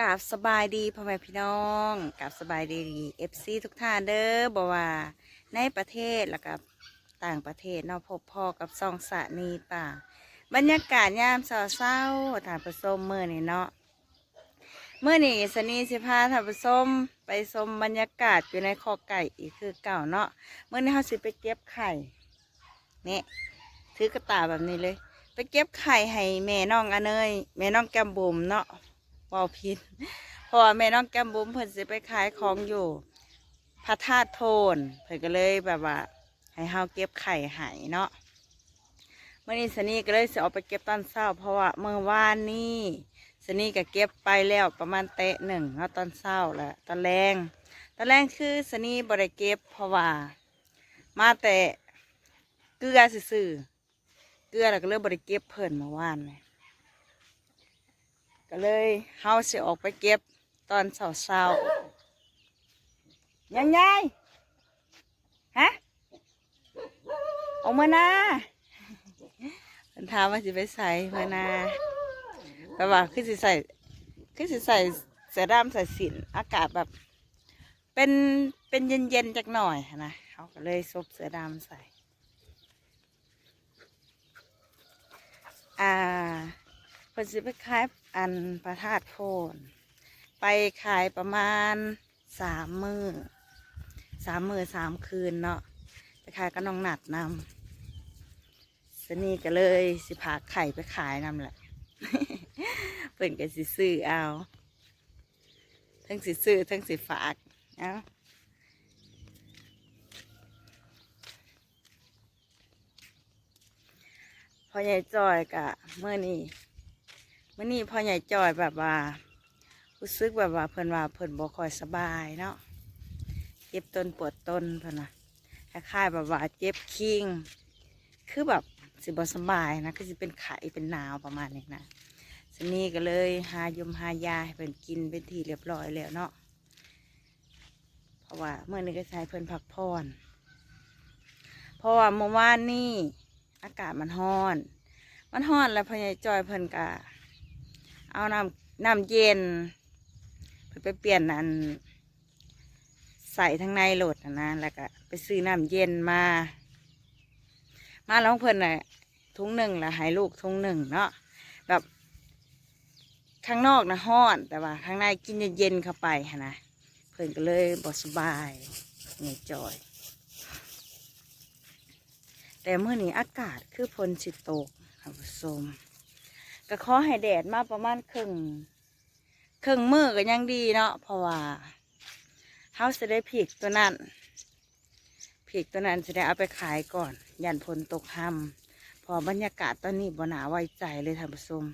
กาบสบายดีพ่อแม่พี่น้องกาบสบายดีเอฟซีทุกท่านเด้อบอกว่าในประเทศแล้วกับต่างประเทศเนาะพบพ่อกับซองสะนีป่าบรรยากาศยามเศร้าๆท่านผู้ชมเมื่อนี่เนาะเมื่อนี่สนีสิพาท่านผู้ชมไปชมบรรยากาศอยู่ในคอไก่อีกคือเก่าเนาะเมื่อนี้เขาสิไปเก็บไข่เนี่ยถือกระตาแบบนี้เลย ไปเก็บไข่ให้แม่น้องอเนยแม่น้องแก้มบุ๋มเนาะ ว่าพินเพราะว่าแม่น้องแก้มบุ๋มเพิ่นสิไปขายของอยู่พระธาตุโพนเพิ่นก็เลยแบบว่า ให้เฮาเก็บไข่ให้เนาะเมื่อนี้สนีก็เลยสิออกไปเก็บตอนเช้า เพราะว่าเมื่อวานนี้สนี่ก็เก็บไปแล้วประมาณเตะหนึ่งเนาะตอนเช้าแล้วตอนแรงตอนแรงคือสนี่บริเก็บเพราะว่า มาแต่เกลือซื่อเกลือแล้วก็เลยบริเก็บเพิ่นเมื่อวานเลย ก็เลยเฮาสิออกไปเก็บตอนเช้าๆยังไงฮะออกมานาเพิ่นถามว่าสิไปใส่มานาแปลว่าคือสิใส่คือสิใส่เสื้อดำใส่สินอากาศแบบ เป็นเป็นเย็นๆจักหน่อยนะเขาก็เลยซบเสื้อดำใส่ อ่าเพิ่นสิไปขาย อันประทาดโพนไปขายประมาณสามมือสามมือสามคืนเนาะไปขายกับน้องหนัดนำสนีก็เลยสิพาไข่ไปขายนำแหละเพิ่นก็สิซื้อเอา ทั้งสิซื้อทั้งสิฝากเอาพอใหญ่จอยกะเมื่อนี้ มื่อนี้พ่อใหญ่จอยแบบว่ารู้สึกแบบว่าเพิ่นว่าเพิ่นบ่ค่อยสบายเนาะเจ็บต้นปวดต้นเพิ่นนะคล้ายๆแบบว่าเจ็บคิงคือแบบสิบ่สบายนะคือสิเป็นไข้เป็นหนาวประมาณนี้นะสนี่ก็เลยหายมหายาให้เพิ่นกินเป็นที่เรียบร้อยแล้วเนาะเพราะว่าเมื่อนี้ก็ใช้เพิ่นพักผ่อนเพราะว่าเมื่อวานนี่อากาศมันร้อน มันร้อนแล้วพ่อใหญ่จอยเพิ่นกะ เอาน้ำน้ำเย็นเพิ่นไปเปลี่ยนอันใส่ทั้งในโหลดนะนะแล้วก็ไปซื้อน้ำเย็นมา มาแล้วของเพิ่นน่ะทุงหนึ่งล้วให้ลูกทุงหนึ่งเนาะแบบข้างนอกนะห้อนแต่ว่า ข้างในกินเย็นๆเข้าไปนะเพิ่นก็เลยบสบายเงยจอย แต่เมื่อนี้อากาศคือพลสิตกค่ะผู้ชม ก็ขอให้แดดมาประมาณครึ่งครึ่งมือก็ยังดีเนาะเพราะว่าเฮาจะได้ผีกตัวนั้นผีกตัวนั้นจะได้เอาไปขายก่อน ยันพลตกห้ำพอบรรยากาศตอนนี้บ่หนาไว้ใจเลยท่านผู้ชม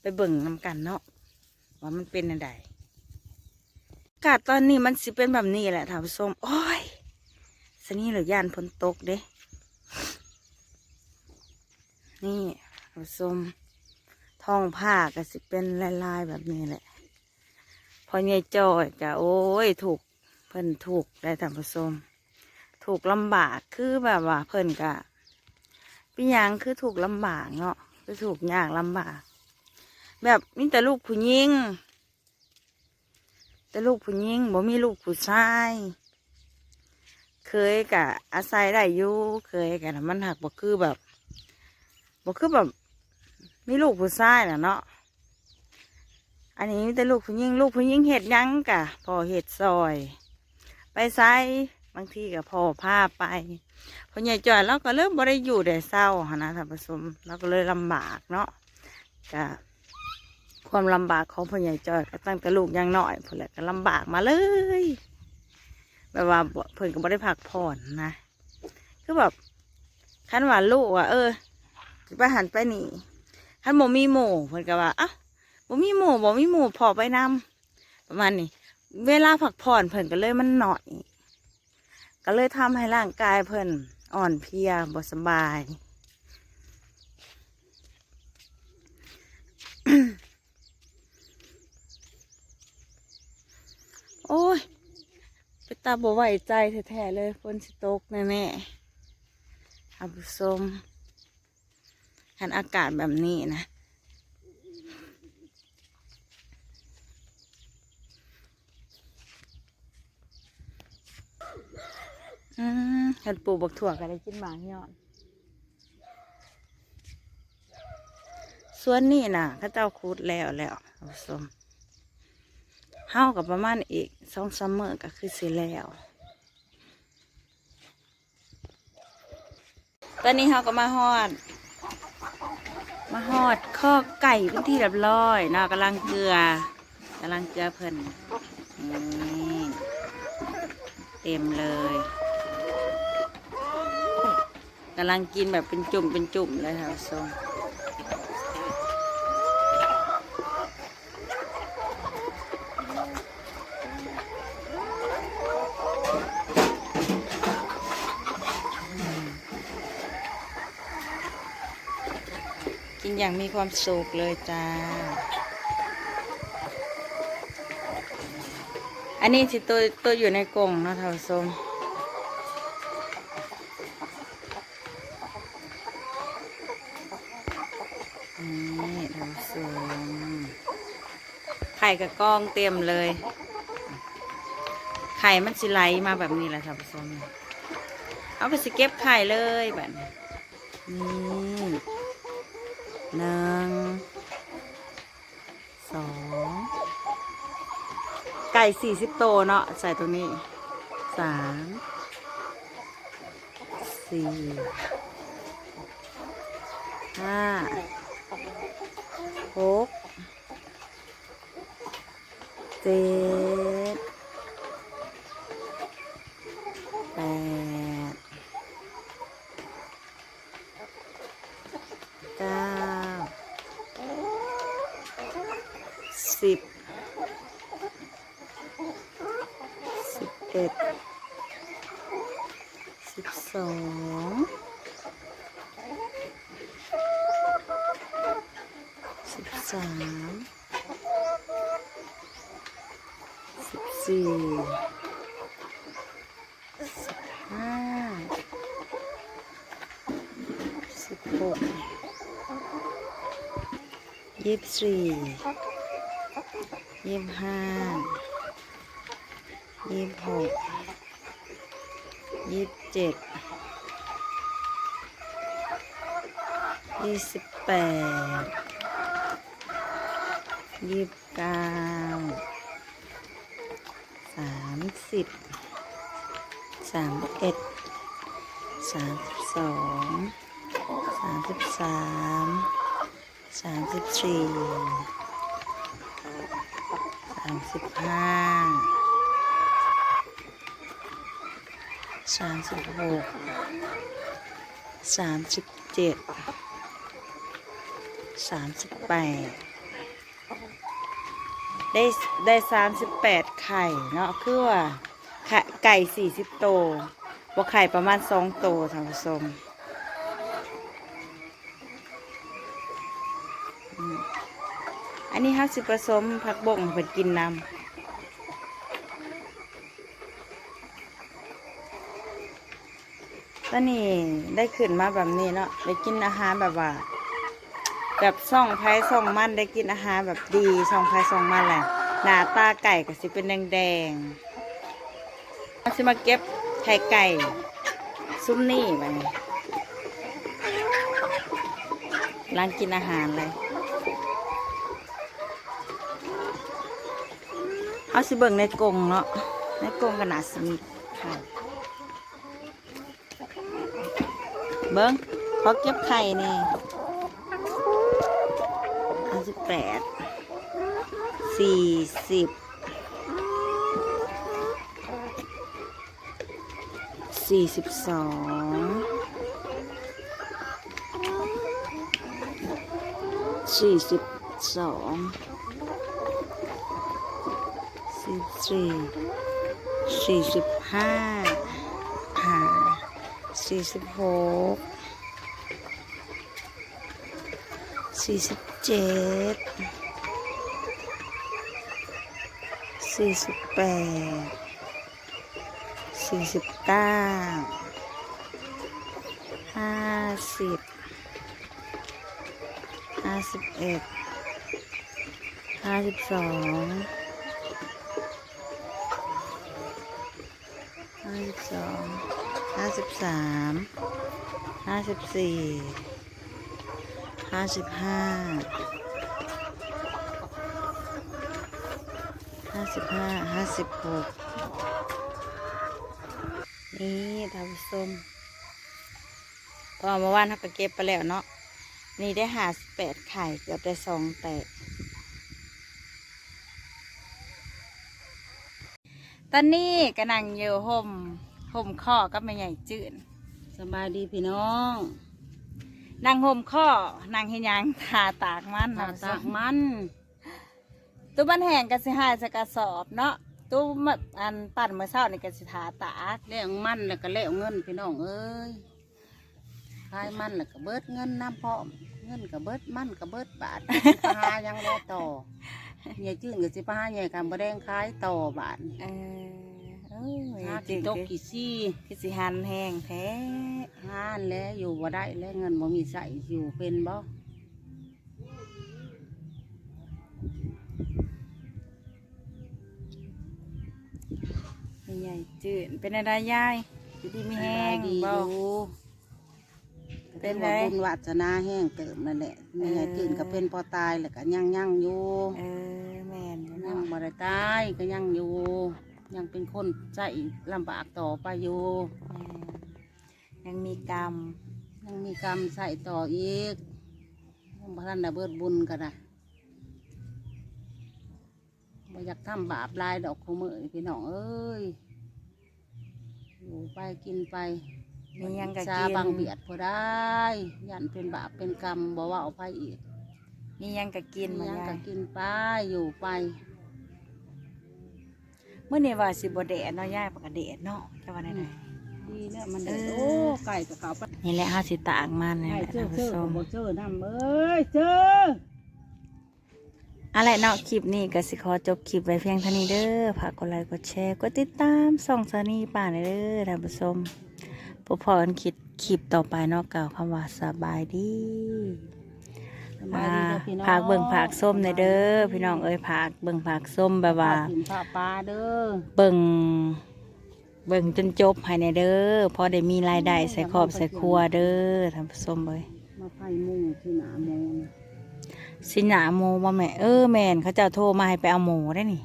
ไปเบิ่งนำกันเนาะว่ามันเป็นยังไงอากาศตอนนี้มันสิเป็นแบบนี้แหละท่านผู้ชมโอ้ยสนี่เหรือย่านพลตกเด้นี่ผสม ทองผ้าก็สิเป็นลายๆแบบนี้แหละ พอใหญ่จอยก็โอ้ยถูกเพิ่นถูกได้ท่านผู้ชมถูกลำบากคือแบบว่า เพิ่นกะพี่ยังคือถูกลำบากเนาะคือถูกยากลำบาก แบบมีแต่ลูกผู้หญิงแต่ลูกผู้หญิงบ่มีลูกผู้ชาย เคยกะอาศัยได้อยู่เคยกะมันหักบ่คือแบบบอกคือแบบ มีลูกผู้ชายน่ะเนาะ อันนี้มีแต่ลูกผู้หญิงลูกผู้หญิงเห็ดยังกะพอเห็ดซอย ไปไซบางทีก็พอพาไปพอใหญ่จอยเราก็เริ่มบ่ได้อยู่แต่เศร้าหนะท่านผู้ชมเราก็เลยลำบากเนาะกะความลำบากของพ่อใหญ่จอยก็ตั้งแต่ลูกยังน้อยพอแหละก็ลำบากมาเลยแบบว่าเพิ่นก็บ่ได้พักผ่อนนะ คือแบบคันว่าลูกว่าเออไปหันไปนี่ ท่านบ่มีหมู่เพิ่นก็ว่าอ้าวบ่มีหมู่บ่มีหมู่พอไปนำประมาณนี้ เวลาพักผ่อนเพิ่นก็เลยมันหน่อย ก็เลยทำให้ร่างกายเพิ่นอ่อนเพลียบ่สบาย โอ้ยไปตาบ่ไหวใจแท้ๆเลยฝนสิตกแน่ๆท่านผู้ชม คันอากาศแบบนี้นะ อืมคันปูบักถั่วก็ได้กินหมากยอดส่วนนี่นะข้าเจ้าคูดแล้วแล้วสมเฮากับประมาณอีกสองซัมเมอร์ก็คือสิแล้ว ตอนนี้เฮาก็มาฮอด มาฮอดข้อไก่เป็นที่เรียบร้อยเนาะกำลังเกลือกำลังเกลือเพิ่นนี่เต็มเลยกำลังกินแบบเป็นจุ่มเป็นจุ่มเลยค่ะทรง อย่างมีความสุขเลยจ้า อันนี้สิตัวตัวอยู่ในกรงนะท่านผู้ชมนี่ท่านผู้ชมไข่กับกล้องเต็มเลย ไข่มันสิไหลมาแบบนี้แหละท่านผู้ชมเอาไปสิเก็บไข่เลยแบบนี้นี่ หนึ่งสองไก่สี่สิบโตวเนาะใส่ตรงนี้สามสี่ห้าหกเจ็ดแปดเก้า สิบสิบเอ็ดสิบสองสิบสามสิบสี่สิบห้าสิบหกยี่สิบสี่ ยี่สิบห้ายี่สิบหกยี่สิบเจ็ดยี่สิบแปดยี่สิบเก้าสามสิบสามเอ็ดสามสิบสองสามสิบสามสามสิบสี่ามสิบห้าสามสิบหกสามสิบเจ็ดสามสิบแปดได้ได้สามสิบแปดไข่เนาะคือว่าไข่ไก่สี่สิบโตวว่าไข่ประมาณสองโตวท่านผู้ชมอืมอั นี้ห้าสิบผสมผักบงเพิ่นกินนำตอนนี้ได้ขึ้นมาแบบนี้เนาะได้กินอาหารแบบว่า แบบซ่องไผ่ซ่องมันได้กินอาหารแบบดีซ่องไผ่ซ่องมันแหละหน้าตาไก่ก็สิเป็นแดงๆเราสิมาเก็บไข่ไก่ ซุ้มนี่ไปร้านกินอาหารเลย เอาสิเบิ่งในกรงเนาะในกรงก็น่าสิมีไข่เบิ้งเขาเก็บไข่นี่ห้าสิบแปดสี่สิบสี่สิบสองสี่สิบสอง สี่สี่สี่สิบห้าห้าสี่สิบหกสี่สิบเจ็ดสี่สิบแปดสี่สิบเก้าห้าสิบห้าสิบเอ็ดห้าสิบสอง ห้า สิบสองสิบสามห้าสิบสี่ห้าสิบห้าห้าสิบห้าห้าสิบหกนี่ท่านผู้มพอเมื่อวานเขาก็เก็บไปแล้วเนาะนี่ได้หาสแปดไข่เกือบได้สองแตกตอนนี้ก็นั่งอยู่ห่ม ห่มข้อกับแม่ใหญ่จืดสบายดีพี่น้องนั่งห่มข้อนั่งเห็นยังทาตากมันตาเนะตากมันตู้มันแห้งก็สิหายสกระสอบเนาะตู้มันอันปั่นเมื่อเช้านี่ก็สิทาตากเลี้ยงมันแล้วก็เลี้ยงเงินพี่น้องเอ้ยขายมันแล้วก็เบิดเงินน้ำพร้อมเงินก็เบิดมันก็เบิดบาทสิไปหายังแล้วต่อเมียจื้นก็สิไปหาใหญ่กันบ่แดงขายต่อบาทเออเอ้ย หาจืกี่ดตกกี่ซี่คือสิหันแห้งแท้หานแล้วอยู่บ่ได้แล้วเงินบ่มีใส่อยู่เป็นบ่แม่ใหญ่จืดเป็นอะไรยายอยู่ดีมีแห้งดีบ่อยู่เป็นไรว่าบุญวาสนาแห้งเติมนั่นแหละเมียจื้นก็เป็นพอตายแล้วก็ยังยังอยู่เออแม่นอยู่ยังเนาะบ่ได้ตายก็ยังอยู่ ยังเป็นคนใจลำบากต่อไปอยู่แม่นยังมีกรรม ยังมีกรรมใส่ต่ออีกยังบ่ทันได้เบิดบุญกันนะบ่อยากทำบาปหลายดอกของมือพี่น้องเอ้ย อยู่ไปกินไปมียังกะซากินบังเบียดพอได้ ยันเป็นบาปเป็นกรรมบ่ว่าเอาไปอีกมียังกะกินมายังยาก็ยกินไปอยู่ไปเมื่อนี้ว่าสิบแดดเนาะยายปกติแดดเนาะจะว่าได้ไหนดีแล้วมันเอเด้อโอ้ไก่กับเขาไปนี่แหละห้าสิตากมันนี่ไก่แหละเจอท่านเจผู้อชมบ่เจอน้ำเอ้ยเจออะไรเนาะคลิปนี้ก็สิขอจบคลิปไว้เพียงเท่านี้เด้อฝากกดไลค์กดแชร์กดติดตามส่องสานีป่าเด้อท่านผู้ชมพบพอกันคลิปคลิปต่อไปเนาะกล่าวคำว่าสบายดี สบายดีเด้อพี่น้องผากเบิ่งผากส้มในอยเด้อพี่น้องเอ้ยผากเบิ่งผากส้มแบบว่าฝกถิ่นฝากปลาเด้อเบิ่งเบิ่งจนจบให้ในเด้อพอได้มีรายได้ใส่ครอบใส่ครัวเด้อท่านผู้ชมเอ้ยมาไผ่มุงที่หนาโมงสิหนาโมบ่แม่เออแม่นเขาเจ้าโทรมาให้ไปเอาหมูได้นี่